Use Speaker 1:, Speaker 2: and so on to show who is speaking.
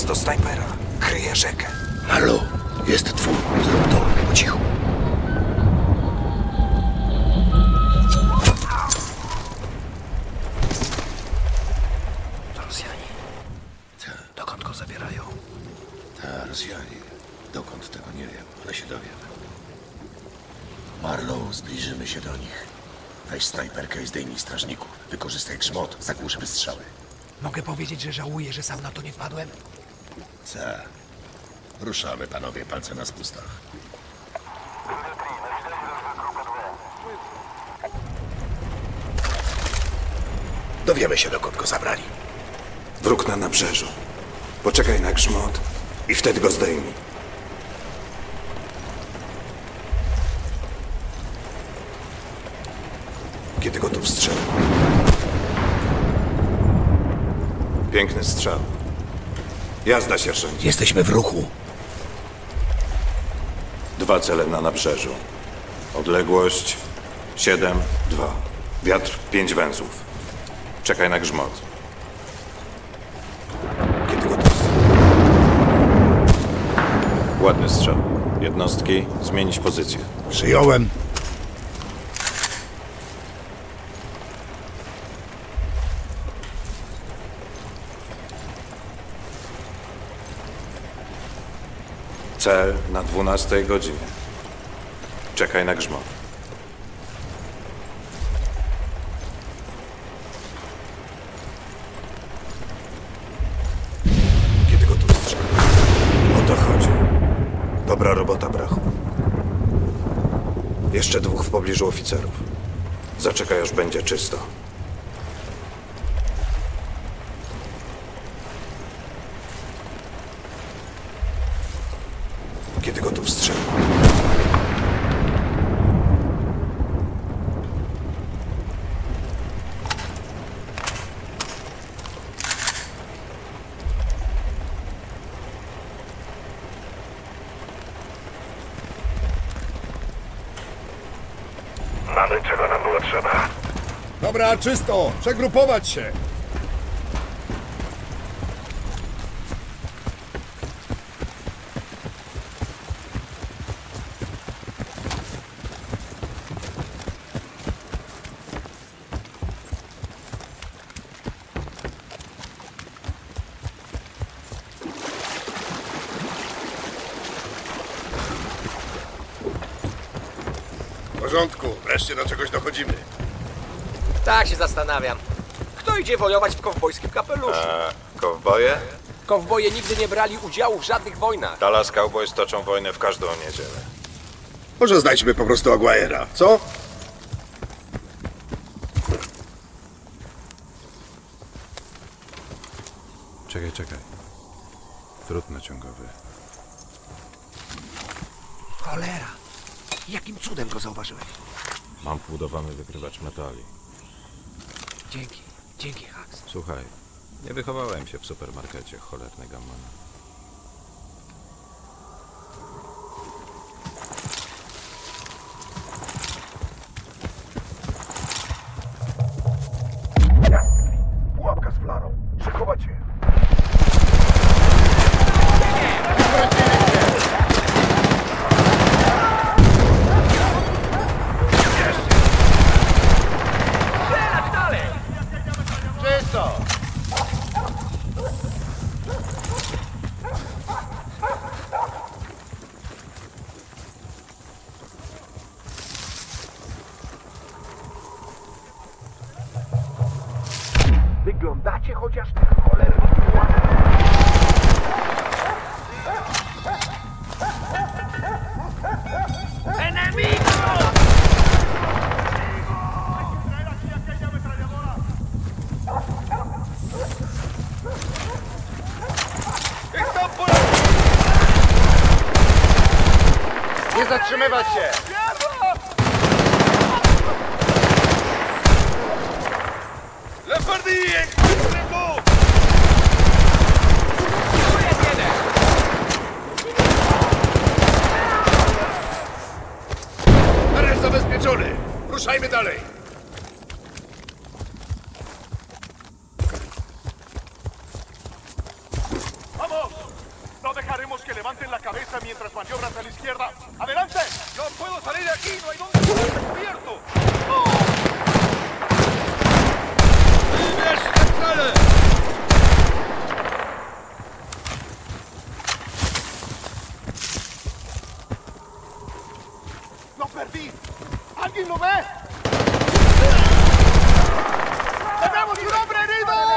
Speaker 1: nas do snajpera. Kryje rzekę.
Speaker 2: Marlo, jest twój. Zrób to po cichu.
Speaker 3: To Rosjanie. Dokąd go zabierają?
Speaker 2: Ta, Rosjanie. Dokąd tego nie wiem, ale się dowiem. Marlow, zbliżymy się do nich. Weź snajperkę i zdejmij strażników. Wykorzystaj grzmot, zagłusz wystrzały.
Speaker 3: Mogę powiedzieć, że żałuję, że sam na to nie wpadłem?
Speaker 2: Co? Ruszamy, panowie, palce na spustach. Dowiemy się, dokąd go zabrali.
Speaker 1: Wróg na nabrzeżu. Poczekaj na grzmot i wtedy go zdejmij. Kiedy gotów strzał. Piękny strzał. Jazda, sierżancie.
Speaker 2: Jesteśmy w ruchu.
Speaker 1: Dwa cele na nabrzeżu. Odległość 7, 2. Wiatr 5 węzłów. Czekaj na grzmot. Kiedy gotów. Ładny strzał. Jednostki, zmienić pozycję.
Speaker 2: Przyjąłem.
Speaker 1: Cel na 12 godzinie. Czekaj na grzmot. Kiedy gotów strzał. O to chodzi. Dobra robota, brachu. Jeszcze dwóch w pobliżu oficerów. Zaczekaj, aż będzie czysto. Kiedy gotów strzał.
Speaker 2: Mamy czego nam było trzeba.
Speaker 4: Dobra, czysto! Przegrupować się!
Speaker 2: Porządku, wreszcie do czegoś dochodzimy.
Speaker 5: Tak się zastanawiam. Kto idzie wojować w kowbojskim kapeluszu?
Speaker 1: Kowboje?
Speaker 5: Kowboje nigdy nie brali udziału w żadnych wojnach.
Speaker 1: Dallas Cowboys toczą wojnę w każdą niedzielę.
Speaker 2: Może znajdźmy po prostu Aguayera, co?
Speaker 1: Czekaj, czekaj. Drut naciągowy.
Speaker 3: Cholera! Jakim cudem go zauważyłeś?
Speaker 1: Mam wbudowany wykrywacz metali.
Speaker 3: Dzięki, dzięki, Hax.
Speaker 1: Słuchaj, nie wychowałem się w supermarkecie, cholerny gammon.
Speaker 5: Wyglądacie chociaż tak cholernie
Speaker 4: zatrzymywać się!
Speaker 2: Teren zabezpieczony. Ruszajmy dalej.
Speaker 6: que
Speaker 3: levanten la cabeza mientras maniobras a la izquierda. ¡Adelante!
Speaker 1: ¡No puedo salir de aquí! ¡No hay donde dónde descubierto! ¡No!
Speaker 3: ¡Lo perdí! ¿Alguien lo ve? ¡Tenemos un hombre herido!